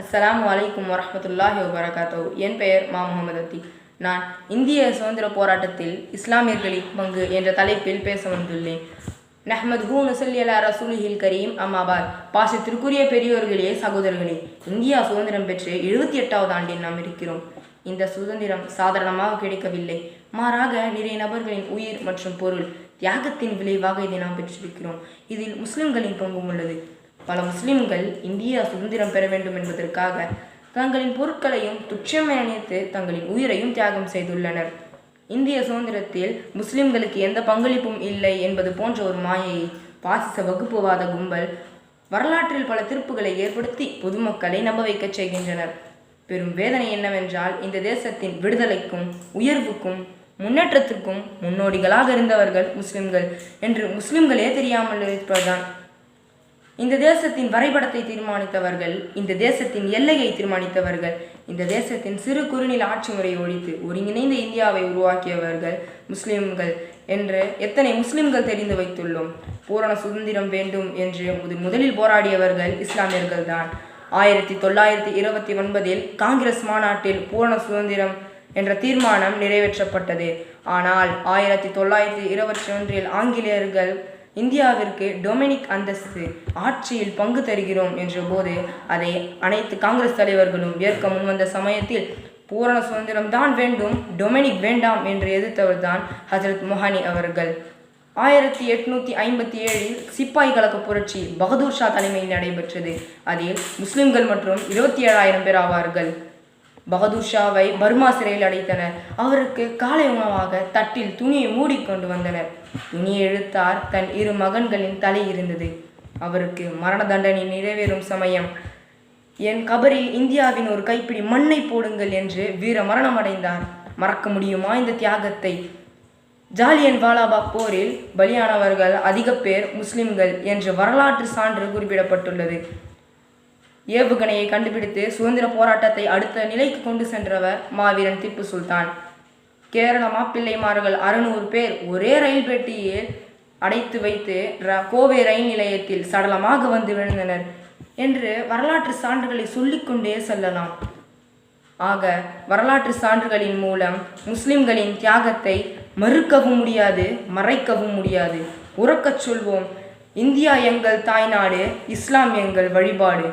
அஸ்லாம் அலைக்கும் வரமத்துல்லாஹி வபரகாத்தூ என் பெயர் மா முகமது அத்தி. நான் இந்திய சுதந்திர போராட்டத்தில் இஸ்லாமியர்களின் பங்கு என்ற தலைப்பில் பேச வந்துள்ளேன். நஹ்மத் ஹூ நுசல்லி அலா ரசூலிஹில் கரீம். அம்மாபாத் பாசத்திற்குரிய பெரியோர்களே சகோதரர்களே இந்தியா சுதந்திரம் பெற்று எழுபத்தி எட்டாவது ஆண்டில் நாம் இருக்கிறோம். இந்த சுதந்திரம் சாதாரணமாக கிடைக்கவில்லை. மாறாக நிறைய நபர்களின் உயிர் மற்றும் பொருள் தியாகத்தின் விளைவாக இதை நாம் பெற்றிருக்கிறோம். இதில் முஸ்லிம்களின் பங்கும் உள்ளது. பல முஸ்லிம்கள் இந்தியா சுதந்திரம் பெற வேண்டும் என்பதற்காக தங்களின் பொருட்களையும் துச்சம் நினைத்து தங்களின் உயிரையும் தியாகம் செய்துள்ளனர். இந்திய சுதந்திரத்தில் முஸ்லிம்களுக்கு எந்த பங்களிப்பும் இல்லை என்பது போன்ற ஒரு மாயையை பாசிச வகுப்புவாத கும்பல் வரலாற்றில் பல திருப்புகளை ஏற்படுத்தி பொதுமக்களை நம்ப வைக்கச் செய்கின்றனர். பெரும் வேதனை என்னவென்றால் இந்த தேசத்தின் விடுதலைக்கும் உயர்வுக்கும் முன்னேற்றத்திற்கும் முன்னோடிகளாக இருந்தவர்கள் முஸ்லிம்கள் என்று முஸ்லிம்களே தெரியாமல் இருப்பதுதான். இந்த தேசத்தின் வரைபடத்தை தீர்மானித்தவர்கள் இந்த தேசத்தின் எல்லையை தீர்மானித்தவர்கள் இந்த தேசத்தின் சிறு குறுநில ஆட்சி முறையை ஒழித்து ஒருங்கிணைந்த இந்தியாவை உருவாக்கியவர்கள் முஸ்லிம்கள் என்று எத்தனை முஸ்லிம்கள் தெரிந்து வைத்துள்ளோம். பூரண சுதந்திரம் வேண்டும் என்று முதலில் போராடியவர்கள் இஸ்லாமியர்கள் தான் ஆயிரத்தி தொள்ளாயிரத்தி இருபத்தி ஒன்பதில் காங்கிரஸ் மாநாட்டில் பூரண சுதந்திரம் என்ற தீர்மானம் நிறைவேற்றப்பட்டது. ஆனால் ஆயிரத்தி தொள்ளாயிரத்தி இருபத்தி ஒன்றில் ஆங்கிலேயர்கள் இந்தியாவிற்கு டொமினிக் அந்தஸ்து ஆட்சியில் பங்கு தருகிறோம் என்ற போது அதை அனைத்து காங்கிரஸ் தலைவர்களும் ஏற்க முன்வந்த சமயத்தில் பூரண சுதந்திரம் தான் வேண்டும் டொமினிக் வேண்டாம் என்று எதிர்த்தவர்தான் ஹஜரத் மொஹானி அவர்கள். ஆயிரத்தி எட்நூத்தி ஐம்பத்தி ஏழில் சிப்பாய் கலக்க புரட்சி பகதூர் ஷா தலைமையில் நடைபெற்றது. அதில் முஸ்லிம்கள் மற்றும் இருபத்தி ஏழாயிரம் பேர் ஆவார்கள். பகதூர்ஷாவை பர்மா சிறையில் அடைத்தனர். அவருக்கு காலை உணவாக தட்டில் துணியை மூடிக்கொண்டு வந்தனர். துணியை இழுத்தார். தன் இரு மகன்களின் தலை இருந்தது. அவருக்கு மரண தண்டனை நிறைவேறும் சமயம். என் கபரில் இந்தியாவின் ஒரு கைப்பிடி மண்ணை போடுங்கள் என்று வீர மரணம் அடைந்தார். மறக்க முடியுமா இந்த தியாகத்தை? ஜாலியன் வாலாபாக் போரில் பலியானவர்கள் அதிக பேர் முஸ்லிம்கள் என்று வரலாற்று சான்று குறிப்பிடப்பட்டுள்ளது. ஏவுகணையை கண்டுபிடித்து சுதந்திர போராட்டத்தை அடுத்த நிலைக்கு கொண்டு சென்றவர் மாவீரன் திப்பு சுல்தான். கேரள மாப்பிள்ளைமார்கள் அறுநூறு பேர் ஒரே ரயில் பெட்டியில் அடைத்து வைத்து ர- கோவை ரயில் நிலையத்தில் சடலமாக வந்து விழுந்தனர் என்று வரலாற்று சான்றுகளை சொல்லிக்கொண்டே செல்லலாம். ஆக வரலாற்று சான்றுகளின் மூலம் முஸ்லிம்களின் தியாகத்தை மறுக்கவும் முடியாது மறைக்கவும் முடியாது. உறக்கச் சொல்வோம் இந்தியா எங்கள் தாய்நாடு இஸ்லாம் எங்கள் வழிபாடு.